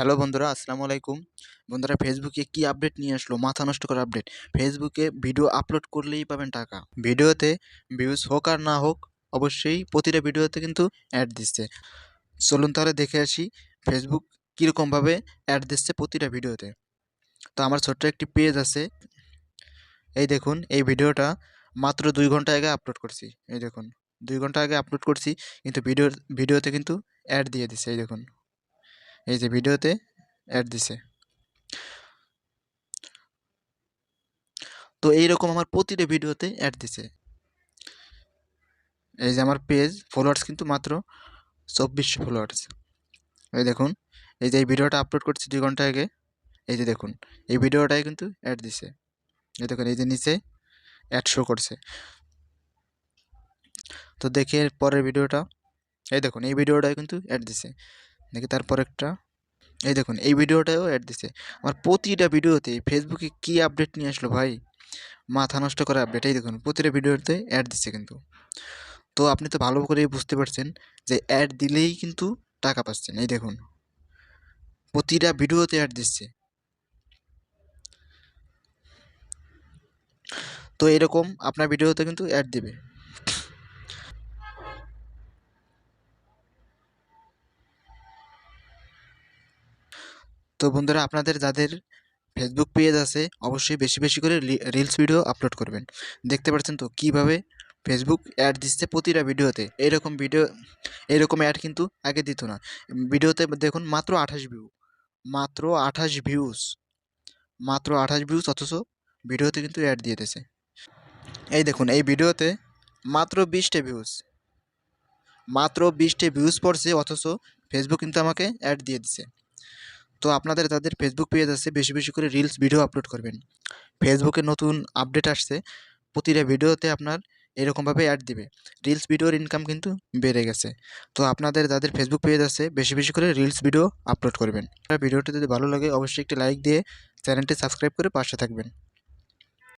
Hello বন্ধুরা, আসসালামু আলাইকুম। বন্ধুরা ফেসবুকে কি আপডেট নিয়ে আসলো? মাথা নষ্ট করা আপডেট ফেসবুকে ভিডিও আপলোড করলেই পাবেন টাকা। ভিডিওতে ভিউজ হোক আর না হোক, অবশ্যই প্রতিটা ভিডিওতে কিন্তু অ্যাড দিচ্ছে। চলুন তাহলে দেখে আসি ফেসবুক কীরকমভাবে অ্যাড দিচ্ছে প্রতিটা ভিডিওতে তো আমার ছোট্ট একটি পেজ আছে। এই দেখুন, এই ভিডিওটা মাত্র দুই ঘণ্টা আগে আপলোড করছি। এই দেখুন, দুই ঘণ্টা আগে আপলোড করছি, কিন্তু ভিডিও ভিডিওতে কিন্তু অ্যাড দিয়ে দিচ্ছে। এই দেখুন। এই যে ভিডিওতে অ্যাড দিছে। তো এইরকম আমার প্রতিটা ভিডিওতে অ্যাড দিছে। এই যে আমার পেজ ফলোয়ার্স কিন্তু মাত্র চব্বিশশো ফলোয়ার্স এই দেখুন, এই যে এই ভিডিওটা আপলোড করছি দুই ঘণ্টা আগে, এই যে দেখুন, এই ভিডিওটাই কিন্তু অ্যাড দিছে। এই দেখুন, এই যে নিচে অ্যাড শো করছে। তো দেখে পরের ভিডিওটা। এই দেখুন, এই ভিডিওটাই কিন্তু অ্যাড দিছে। দেখি তারপর একটা? এই দেখুন, এই ভিডিওটাও অ্যাড দিছে। আমার প্রতিটা ভিডিওতে ফেসবুকে কি আপডেট নিয়ে আসলো ভাই? মাথা নষ্ট করা আপডেট এই দেখুন, প্রতিটা ভিডিওতে অ্যাড দিচ্ছে কিন্তু। তো আপনি তো ভালো করেই বুঝতে পারছেন যে অ্যাড দিলেই কিন্তু টাকা পাচ্ছেন, এই দেখুন। প্রতিটা ভিডিওতে অ্যাড দিচ্ছে তো এরকম আপনার ভিডিওতে কিন্তু অ্যাড দিবে। তো বন্ধুরা আপনাদের যাদের ফেসবুক পেজ আছে, অবশ্যই বেশি বেশি করে রিলস ভিডিও আপলোড করবেন। দেখতে পাচ্ছেন তো কীভাবে ফেসবুক অ্যাড দিচ্ছে প্রতিটা ভিডিওতে এরকম ভিডিও এরকম অ্যাড কিন্তু আগে দিত না। ভিডিওতে দেখুন মাত্র আঠাশ ভিউ মাত্র আঠাশ ভিউজ মাত্র আঠাশ ভিউজ অথচ ভিডিওতে কিন্তু অ্যাড দিয়ে দিয়েছে। এই দেখুন, এই ভিডিওতে মাত্র বিশটা ভিউজ মাত্র বিশটা ভিউজ পড়ছে অথচ ফেসবুক কিন্তু আমাকে অ্যাড দিয়ে দিছে। তো আপনাদের তাদের ফেসবুক পেজ আছে, বেশি বেশি করে রিলস ভিডিও আপলোড করবেন। ফেসবুকে নতুন আপডেট আসছে, প্রতিটা ভিডিওতে আপনার এরকমভাবে অ্যাড দিবে। রিলস ভিডিওর ইনকাম কিন্তু বেড়ে গেছে। তো আপনাদের তাদের ফেসবুক পেজ আছে, বেশি বেশি করে রিলস ভিডিও আপলোড করবেন। ভিডিওটি যদি ভালো লাগে, অবশ্যই একটি লাইক দিয়ে চ্যানেলটি সাবস্ক্রাইব করে পাশে থাকবেন।